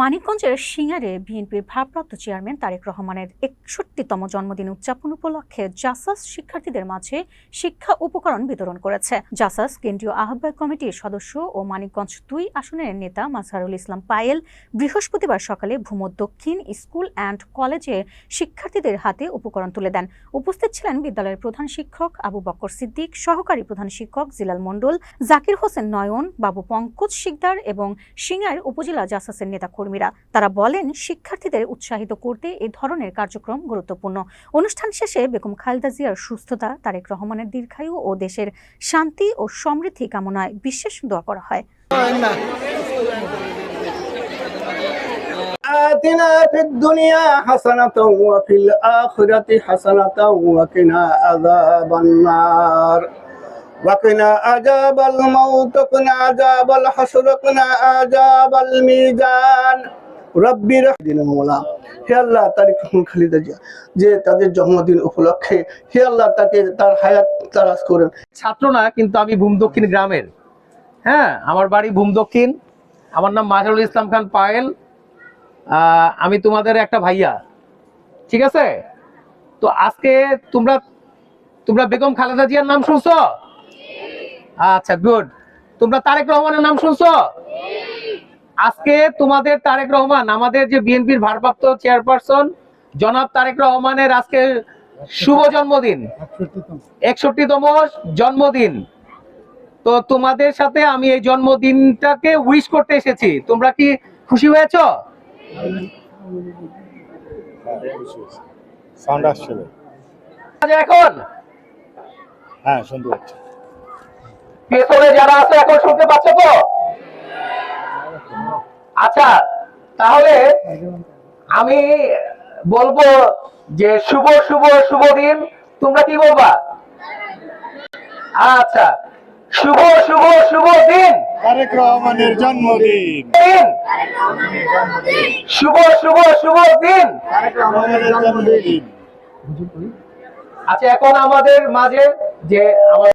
মানিকগঞ্জের সিঙ্গারে বিএনপির ভারপ্রাপ্ত চেয়ারম্যান তারেক রহমানের একষট্টিতম জন্মদিন উদযাপন উপলক্ষে জাসাস শিক্ষার্থীদের মাঝে শিক্ষা উপকরণ বিতরণ করেছে। জাসাস কেন্দ্রীয় আহ্বায়ক কমিটির সদস্য ও মানিকগঞ্জ দুই আসনের নেতা মাজহারুল ইসলাম পায়েল বৃহস্পতিবার সকালে ভূমধ্য দক্ষিণ স্কুল অ্যান্ড কলেজে শিক্ষার্থীদের হাতে উপকরণ তুলে দেন। উপস্থিত ছিলেন বিদ্যালয়ের প্রধান শিক্ষক আবু বক্কর সিদ্দিক, সহকারী প্রধান শিক্ষক জিলাল মণ্ডল, জাকির হোসেন নয়ন, বাবু পঙ্কজ শিকদার এবং সিঙ্গার উপজেলা জাসাসের নেতাকর্মীরা তারা বলেন শিক্ষার্থীদের উৎসাহিত করতে এই ধরনের কার্যক্রম গুরুত্বপূর্ণ অনুষ্ঠান শেষে বেগম খালেদা জিয়ার সুস্থতা তারেক রহমানের দীর্ঘায়ু ও দেশের শান্তি ও সমৃদ্ধি কামনায় বিশেষ দোয়া করা হয় آتنا في الدنيا حسنة وفي الآخرة حسنة وقنا عذاب النار وقنا عذاب الموت وقنا عذاب الحشر وقنا عذاب الميزان রব্বির দিন মোলা হে আল্লাহ তারিক রহমান খালিদা জিয়া যে তাদের জন্মদিন উপলক্ষে হে আল্লাহ তাকে তার হায়াত তারাজ করেন ছাত্র না কিন্তু আমি ভূম দক্ষিণ গ্রামের হ্যাঁ আমার বাড়ি ভূম দক্ষিণ আমার নাম মাজারুল ইসলাম খান পায়েল আহ, আমি তোমাদের একটা ভাইয়া ঠিক আছে তো আজকে তোমরা তোমরা বেগম খালেদা জিয়ার নাম শুনছো আচ্ছা গুড তোমরা তারেক রহমানের নাম শুনছো? আজকে তোমাদের তারেক রহমান আমাদের যে বিএনপির ভারপ্রাপ্ত চেয়ারপারসন জনাব তারেক রহমানের আজকে শুভ জন্মদিন। একষট্টিতম জন্মদিন। তো তোমাদের সাথে আমি এই জন্মদিনটাকে উইশ করতে এসেছি। তোমরা কি খুশি হয়েছো? এখন? হ্যাঁ শুনতে পাচ্ছি। পেছনে যারা আছে এখন শুনতে পাচ্ছ তো? আচ্ছা তাহলে আমি বলব যে শুভ শুভ শুভ দিন। তোমরা কি বলবা? আচ্ছা শুভ শুভ শুভ দিন। তারেক রহমানের জন্মদিন। শুভ শুভ শুভ দিন। আচ্ছা এখন আমাদের মাঝে যে আমার